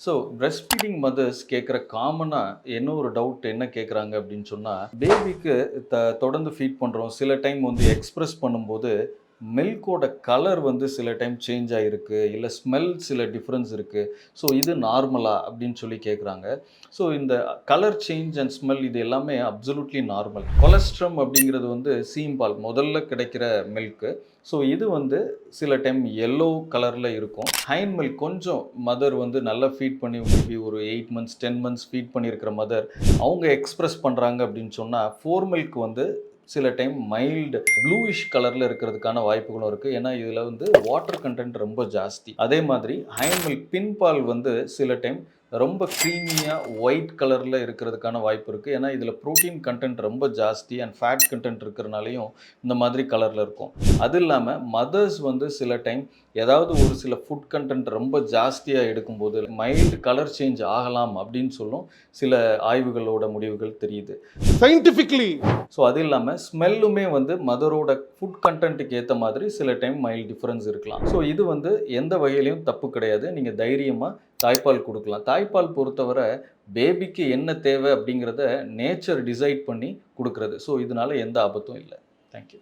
So breast feeding mothers கேட்குற காமனாக என்ன ஒரு டவுட் என்ன கேட்குறாங்க அப்படின்னு சொன்னால் பேபிக்கு த தொடர்ந்து ஃபீட் பண்ணுறோம் சில டைம் வந்து எக்ஸ்ப்ரெஸ் பண்ணும்போது மில்கோட கலர் வந்து சில டைம் சேஞ்ச் ஆகிருக்கு இல்லை ஸ்மெல் சில டிஃப்ரென்ஸ் இருக்குது ஸோ இது நார்மலா அப்படின்னு சொல்லி கேட்குறாங்க ஸோ இந்த கலர் சேஞ்ச் அண்ட் ஸ்மெல் இது எல்லாமே அப்சல்யூட்லி நார்மல் கொலஸ்ட்ரம் அப்படிங்கிறது வந்து சீம்பால் முதல்ல கிடைக்கிற மில்க்கு ஸோ இது வந்து சில டைம் எல்லோ கலரில் இருக்கும். ஹைன் மில்க் கொஞ்சம் மதர் வந்து நல்லா ஃபீட் பண்ணி மேபி ஒரு eight months ten months feed பண்ணியிருக்கிற மதர் அவங்க எக்ஸ்ப்ரெஸ் பண்ணுறாங்க அப்படின்னு சொன்னால் ஃபோர் மில்க் வந்து சில டைம் மைல்டு ப்ளூயிஷ் கலரில் இருக்கிறதுக்கான வாய்ப்புகளும் இருக்குது ஏன்னா இதில் வந்து வாட்டர் கண்டென்ட் ரொம்ப ஜாஸ்தி. அதே மாதிரி ஹைமில் பின்பால் வந்து சில டைம் ரொம்ப க்ரீமியாக ஒயிட் கலரில் இருக்கிறதுக்கான வாய்ப்பு இருக்குது ஏன்னா இதில் ப்ரோட்டீன் கண்டென்ட் ரொம்ப ஜாஸ்தி அண்ட் ஃபேட் கண்டென்ட் இருக்கிறனாலையும் இந்த மாதிரி கலரில் இருக்கும். அது இல்லாமல் மதர்ஸ் வந்து சில டைம் ஏதாவது ஒரு சில ஃபுட் கண்டென்ட் ரொம்ப ஜாஸ்தியாக எடுக்கும்போது மைல்டு கலர் சேஞ்ச் ஆகலாம் அப்படின்னு சொல்லும் சில ஆய்வுகளோட முடிவுகள் தெரியுது. Scientifically. ஸோ அது இல்லாமல் ஸ்மெல்லுமே வந்து மதரோட ஃபுட் கண்டென்ட்டுக்கு ஏற்ற மாதிரி சில டைம் மைல்ட் டிஃப்ரென்ஸ் இருக்கலாம். ஸோ இது வந்து எந்த வகையிலையும் தப்பு கிடையாது. நீங்கள் தைரியமாக தாய்ப்பால் கொடுக்கலாம். தாய்ப்பால் பொறுத்தவரை பேபிக்கு என்ன தேவை அப்படிங்கிறத நேச்சர் டிசைட் பண்ணி கொடுக்குறது. ஸோ இதனால எந்த ஆபத்தும் இல்லை. தேங்க்யூ